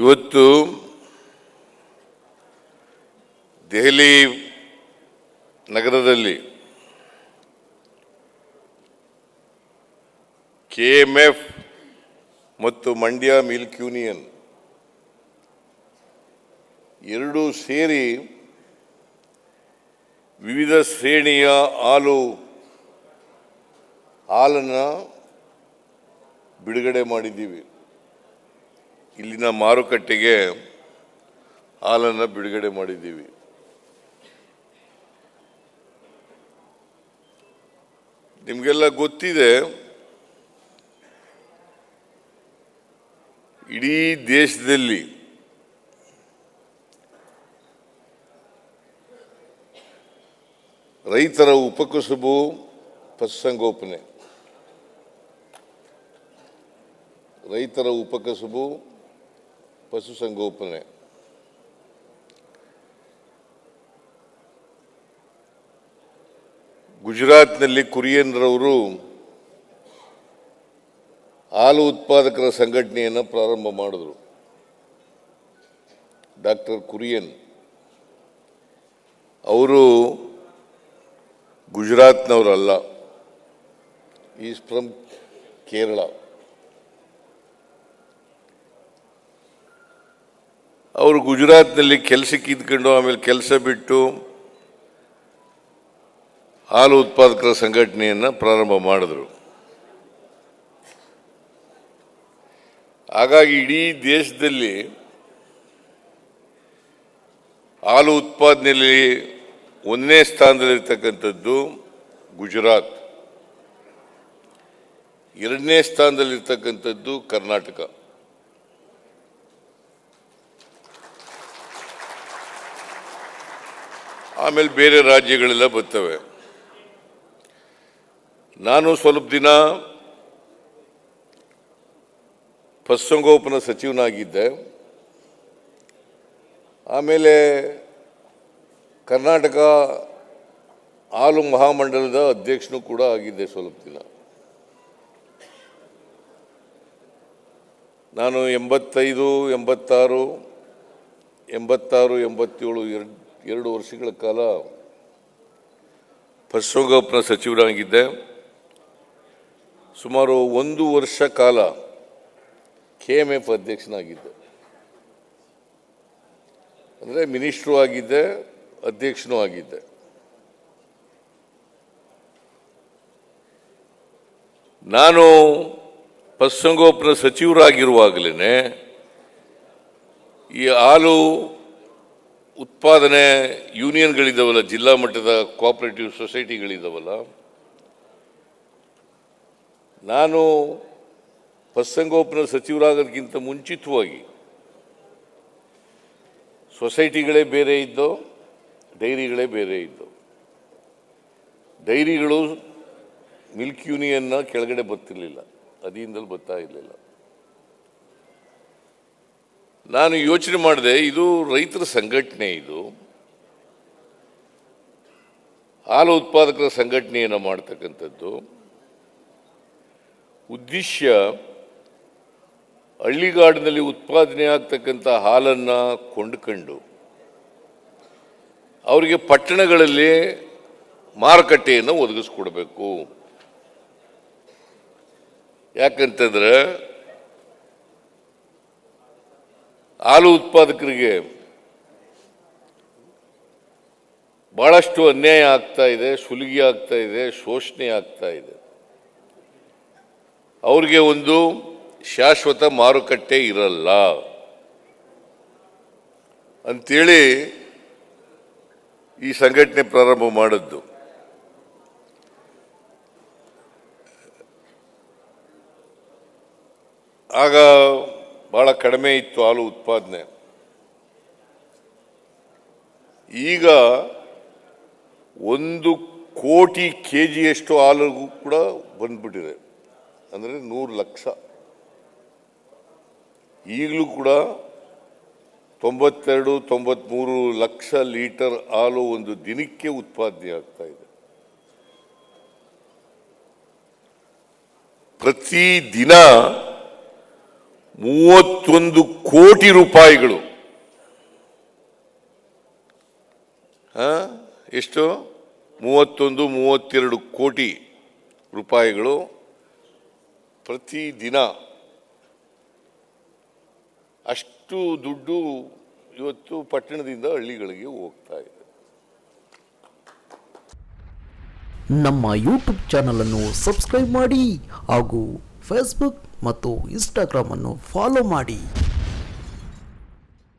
ಇವತ್ತು ದೆಹಲಿ ನಗರದಲ್ಲಿ K M F ಮತ್ತು ಮಂಡ್ಯ ಮಿಲ್ಕ್ ಯೂನಿಯನ್ ಎರಡೂ ಸೇರಿ ವಿವಿಧ ಶ್ರೇಣಿಯ ಹಾಲು ಹಾಲನ್ನು ಬಿಡುಗಡೆ ಮಾಡಿದ್ದೀವಿ. ಇಲ್ಲಿನ ಮಾರುಕಟ್ಟೆಗೆ ಹಾಲನ್ನು ಬಿಡುಗಡೆ ಮಾಡಿದ್ದೀವಿ. ನಿಮಗೆಲ್ಲ ಗೊತ್ತಿದೆ ಇಡೀ ದೇಶದಲ್ಲಿ ರೈತರ ಉಪಕಸುಬು ಪಶುಸಂಗೋಪನೆ. ರೈತರ ಉಪಕಸುಬು ಪಶುಸಂಗೋಪನೆ. ಗುಜರಾತ್ನಲ್ಲಿ ಕುರಿಯನ್ರವರು ಹಾಲು ಉತ್ಪಾದಕರ ಸಂಘಟನೆಯನ್ನು ಪ್ರಾರಂಭ ಮಾಡಿದ್ರು. ಡಾಕ್ಟರ್ ಕುರಿಯನ್. ಅವರು ಗುಜರಾತ್ನವರಲ್ಲ, ಈಸ್ ಫ್ರಮ್ ಕೇರಳ. ಅವರು ಗುಜರಾತ್ನಲ್ಲಿ ಕೆಲಸಕ್ಕೆ ಇದ್ಕೊಂಡು ಆಮೇಲೆ ಕೆಲಸ ಬಿಟ್ಟು ಹಾಲು ಉತ್ಪಾದಕರ ಸಂಘಟನೆಯನ್ನು ಪ್ರಾರಂಭ ಮಾಡಿದ್ರು. ಹಾಗಾಗಿ ಇಡೀ ದೇಶದಲ್ಲಿ ಹಾಲು ಉತ್ಪಾದನೆಯಲ್ಲಿ ಒಂದನೇ ಸ್ಥಾನದಲ್ಲಿರ್ತಕ್ಕಂಥದ್ದು ಗುಜರಾತ್. ಎರಡನೇ ಸ್ಥಾನದಲ್ಲಿರ್ತಕ್ಕಂಥದ್ದು ಕರ್ನಾಟಕ. ಆಮೇಲೆ ಬೇರೆ ರಾಜ್ಯಗಳೆಲ್ಲ ಬರ್ತವೆ. ನಾನು ಸ್ವಲ್ಪ ದಿನ ಪಶುಸಂಗೋಪನಾ ಸಚಿವನಾಗಿದ್ದೆ. ಆಮೇಲೆ ಕರ್ನಾಟಕ ಹಾಲು ಮಹಾಮಂಡಲದ ಅಧ್ಯಕ್ಷನೂ ಕೂಡ ಆಗಿದ್ದೆ ಸ್ವಲ್ಪ ದಿನ. ನಾನು ಎಂಬತ್ತೈದು, ಎಂಬತ್ತಾರು ಎಂಬತ್ತಾರು, ಎಂಬತ್ತೇಳು ಎರಡು ಎರಡು ವರ್ಷಗಳ ಕಾಲ ಪಶುಸಂಗೋಪನಾ ಸಚಿವರಾಗಿದ್ದೆ. ಸುಮಾರು ಒಂದು ವರ್ಷ ಕಾಲ ಕೆ ಎಂ ಎಫ್ ಅಧ್ಯಕ್ಷನಾಗಿದ್ದೆ. ಅಂದರೆ ಮಿನಿಸ್ಟ್ರು ಆಗಿದ್ದೆ, ಅಧ್ಯಕ್ಷನೂ ಆಗಿದ್ದೆ. ನಾನು ಪಶುಸಂಗೋಪನಾ ಸಚಿವರಾಗಿರುವಾಗಲೇ ಈ ಹಾಲು ಉತ್ಪಾದನೆ ಯೂನಿಯನ್ಗಳಿದ್ದಾವಲ್ಲ ಜಿಲ್ಲಾ ಮಟ್ಟದ ಕೋಆಪರೇಟಿವ್ ಸೊಸೈಟಿಗಳಿದ್ದಾವಲ್ಲ ನಾನು ಪಶುಸಂಗೋಪನಾ ಸಚಿವರಾಗೋದಕ್ಕಿಂತ ಮುಂಚಿತವಾಗಿ ಸೊಸೈಟಿಗಳೇ ಬೇರೆ ಇದ್ದೋ, ಡೈರಿಗಳೇ ಬೇರೆ ಇದ್ದವು ಡೈರಿಗಳು ಮಿಲ್ಕ್ ಯೂನಿಯನ್ನ ಕೆಳಗಡೆ ಬರ್ತಿರ್ಲಿಲ್ಲ ಅದಿಯಿಂದಲೂ ಬರ್ತಾ ಇರಲಿಲ್ಲ. ನಾನು ಯೋಚನೆ ಮಾಡಿದೆ, ಇದು ರೈತರ ಸಂಘಟನೆ ಇದು. ಹಾಲು ಉತ್ಪಾದಕರ ಸಂಘಟನೆಯನ್ನು ಮಾಡ್ತಕ್ಕಂಥದ್ದು. ಉದ್ದೇಶ ಹಳ್ಳಿಗಾಡಿನಲ್ಲಿ ಉತ್ಪಾದನೆ ಆಗ್ತಕ್ಕಂಥ ಹಾಲನ್ನು ಕೊಂಡುಕೊಂಡು, ಅವರಿಗೆ ಪಟ್ಟಣಗಳಲ್ಲಿ ಮಾರುಕಟ್ಟೆಯನ್ನು ಒದಗಿಸ್ಕೊಡ್ಬೇಕು. ಯಾಕಂತಂದ್ರೆ ಹಾಲು ಉತ್ಪಾದಕರಿಗೆ ಬಹಳಷ್ಟು ಅನ್ಯಾಯ ಆಗ್ತಾ ಇದೆ, ಸುಲಿಗೆ ಆಗ್ತಾ ಇದೆ, ಶೋಷಣೆ ಆಗ್ತಾ ಇದೆ. ಅವ್ರಿಗೆ ಒಂದು ಶಾಶ್ವತ ಮಾರುಕಟ್ಟೆ ಇರಲ್ಲ. ಅಂತೇಳಿ ಈ ಸಂಘಟನೆ ಪ್ರಾರಂಭ ಮಾಡಿದ್ದು. ಆಗ ಬಹಳ ಕಡಿಮೆ ಇತ್ತು ಹಾಲು ಉತ್ಪಾದನೆ. ಈಗ ಒಂದು ಕೋಟಿ ಕೆ ಜಿಯಷ್ಟು ಹಾಲು ಕೂಡ ಬಂದ್ಬಿಟ್ಟಿದೆ. ಅಂದರೆ ನೂರು ಲಕ್ಷ. ಈಗಲೂ ಕೂಡ ತೊಂಬತ್ತೆರಡು, ತೊಂಬತ್ಮೂರು ಲಕ್ಷ ಲೀಟರ್ ಹಾಲು ಒಂದು ದಿನಕ್ಕೆ ಉತ್ಪಾದನೆ ಆಗ್ತಾ ಇದೆ. ಪ್ರತಿ ದಿನ ಮೂವತ್ತೊಂದು ಕೋಟಿ ರೂಪಾಯಿಗಳು? ಎಷ್ಟು? ಮೂವತ್ತೊಂದು, ಮೂವತ್ತೆರಡು ಕೋಟಿ ರೂಪಾಯಿಗಳು ಪ್ರತಿದಿನ ಅಷ್ಟು ದುಡ್ಡು ಇವತ್ತು ಪಟ್ಟಣದಿಂದ ಹಳ್ಳಿಗಳಿಗೆ ಹೋಗ್ತಾ ಇದೆ. ನಮ್ಮ ಯೂಟ್ಯೂಬ್ ಚಾನಲನ್ನು ಸಬ್ಸ್ಕ್ರೈಬ್ ಮಾಡಿ ಹಾಗೂ ಫೇಸ್ಬುಕ್ ಮತ್ತು ಇನ್ಸ್ಟಾಗ್ರಾಮನ್ನು ಫಾಲೋ ಮಾಡಿ.